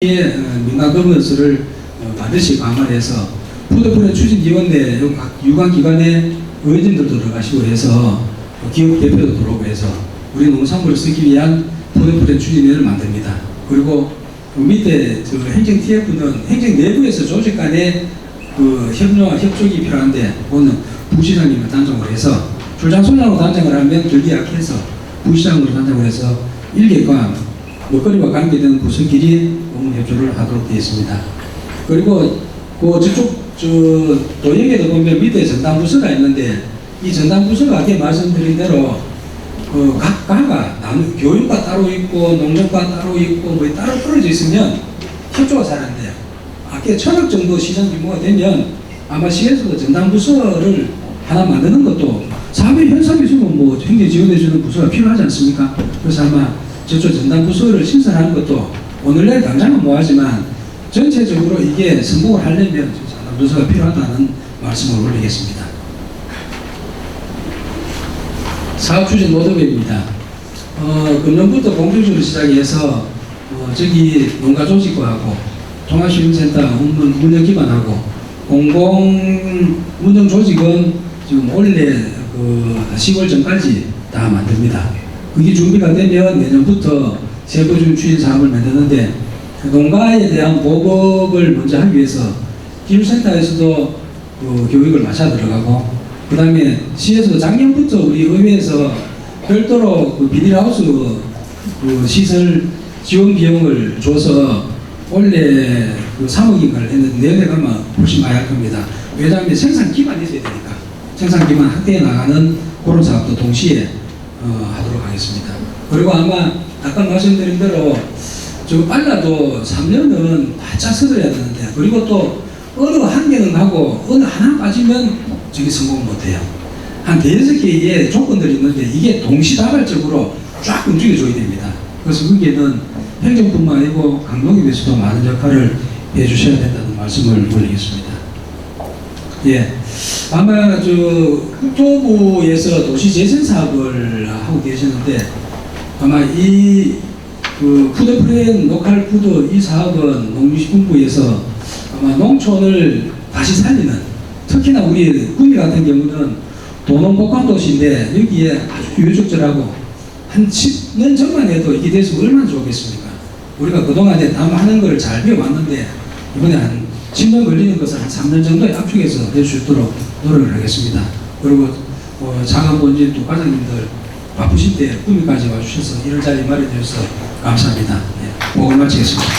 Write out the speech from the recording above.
의 어, 민간 검은수를 어, 반드시 강화해서 푸드프렌 추진위원회 각 유관기관의 의원님들도 들어가시고 해서 어, 기업 대표도 들어오고 해서 우리 농산물을 쓰기 위한 푸드프렌 추진위원회를 만듭니다. 그리고 그 밑에 저 행정 TF는 행정 내부에서 조직 간의 그 협력과 협조가 필요한데 오늘 부시장님을 단장으로 해서 출장 소장으로 단장을 하면 들기 약해서 부시장으로 단장을 해서 일개과 먹거리와 관계된 부서끼리 업무 협조를 하도록 되어 있습니다. 그리고 그 저쪽 저 도형에도 보면 밑에 전담 부서가 있는데 이 전담 부서가 아까 말씀드린 대로 그각 가가 나누 교육과 따로 있고 농업과 따로 있고 뭐 따로 떨어져 있으면 협조가 잘 안 돼요. 아까 천억 정도 시장 규모가 되면 아마 시에서도 전담 부서를 하나 만드는 것도 사업의 현상이 있으면 뭐 행정 지원해주는 부서가 필요하지 않습니까? 그래서 아마 저쪽 전담 부서를 신설하는 것도 오늘날 당장은 뭐하지만 전체적으로 이게 성공을 하려면 전담 부서가 필요하다는 말씀을 올리겠습니다. 사업 추진 로드맵입니다. 어, 금년부터 본격적으로 시작해서 어, 저기 농가 조직과하고 통합시민센터 운영, 운영 기반하고 공공 운영 조직은 지금 올해 그 10월 전까지 다 만듭니다. 그게 준비가 되면 내년부터 세부적인 추진 사업을 만드는데 농가에 대한 보급을 먼저 하기 위해서 기술센터에서도 그 교육을 마쳐 들어가고 그 다음에 시에서도 작년부터 우리 의회에서 별도로 그 비닐하우스 그 시설 지원 비용을 줘서 원래 그 3억인가를 했는데 내년에 가면 훨씬 많이 할 겁니다. 왜냐하면 생산 기반이 있어야 되니까 생산 기반 확대해 나가는 그런 사업도 동시에 어, 하도록 하겠습니다. 그리고 아마 아까 말씀드린 대로 좀 빨라도 3년은 바짝 서둘러야 되는데 그리고 또 어느 한 개는 가고 어느 하나 빠지면 저기 성공 못해요. 한 대여섯 개의 조건들이 있는데 이게 동시다발적으로 쫙 움직여줘야 됩니다. 그래서 거기에는 행정뿐만 아니고 강동협에서도 많은 역할을 해주셔야 된다는 말씀을 올리겠습니다. 예. 아마 저 국토부에서 도시재생 사업을 하고 계시는데 아마 이 그 푸드프렌 로컬 푸드 이 사업은 농림식품부에서 아마 농촌을 다시 살리는 특히나 우리 구미 같은 경우는 도농 복합 도시인데 여기에 아주 유적절하고 한 10년 전만 해도 이게 돼서 얼마나 좋겠습니까? 우리가 그동안에 담 하는 걸 잘 배워왔는데 이번에 한 진단 걸리는 것은 한 3년 정도의 압축에서 될수 있도록 노력을 하겠습니다. 그리고 어, 장학원진 또 과장님들 바쁘신 때 꿈이까지 와주셔서 이런 자리 마련해주셔서 감사합니다. 예, 복을 마치겠습니다.